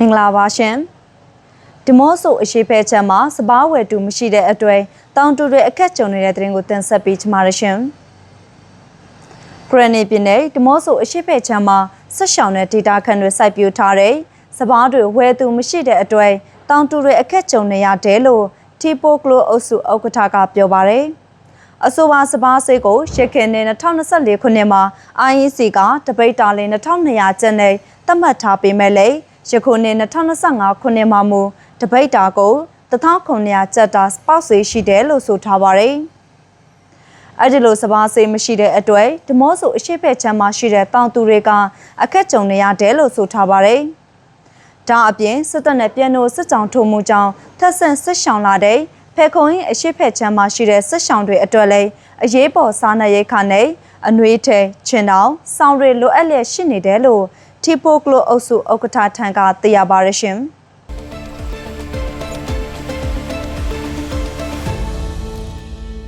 မင်္ဂလာပါရှင်ဒီမော့ဆိုအရှိဖဲချက်မှာစပားဝယ်တူမရှိတဲ့အတွေ့တောင်တူတွေအခက်ကြုံနေတဲ့တဲ့ရင်ကိုတင်ဆက်ပေးချမှာရရှင်ဂရနီပြည်နယ်ဒီမော့ဆိုအရှိဖဲချက်မှာဆက်ရှောင်တဲ့ဒေတာခန့်တွေစိုက်ပျိုးထားတဲ့စပားတွေဝယ်သူမရှိတဲ့အတွေ့တောင်တူတွေအခက်ကြုံနေရတယ်လို့တီပိုကလိုအုပ်စုဥက္ကဋ္ဌကပြောပါတယ်အဆိုပါစပားစိတ်ကိုရှစ်ခင်နေ2024ခုနှစ်မှာ IEC ကတပိတ်တာလင်း2200ကျပ်နဲ့သတ်မှတ်ထားပေမဲ့လည်း ယခုနှစ်2025ခုနှစ်မှာမူတပိတ်တာကို1900ကျပ်တာပေါက်စေရှိတယ်လို့ဆိုထားပါတယ်။အဲဒီလိုစပားစေးမရှိတဲ့အတွက်ဓမောဆိုအရှိဖက်ချမ်းမှာရှိတဲ့တောင်သူတွေကအခက်ကြုံနေရတယ်လို့ဆိုထားပါတယ်။ဒါအပြင်စစ်တပ်နဲ့ပြန်လို့စစ်ကြောင်ထုံမှုကြောင့်ထက်ဆန်စစ်ရှောင်လာတဲ့ဖဲခုံရင်အရှိဖက်ချမ်းမှာရှိတဲ့စစ်ရှောင်တွေအတွက်လည်းအရေးပေါ်စားနပ်ရိက္ခာနဲ့အနှွေးထဲချင်တောင်စောင်းတွေလိုအပ်လျက်ရှိနေတယ်လို့ တီပိုကလိုအုပ်စုဥက္ကဋ္ဌထံကသိရပါရရှင်။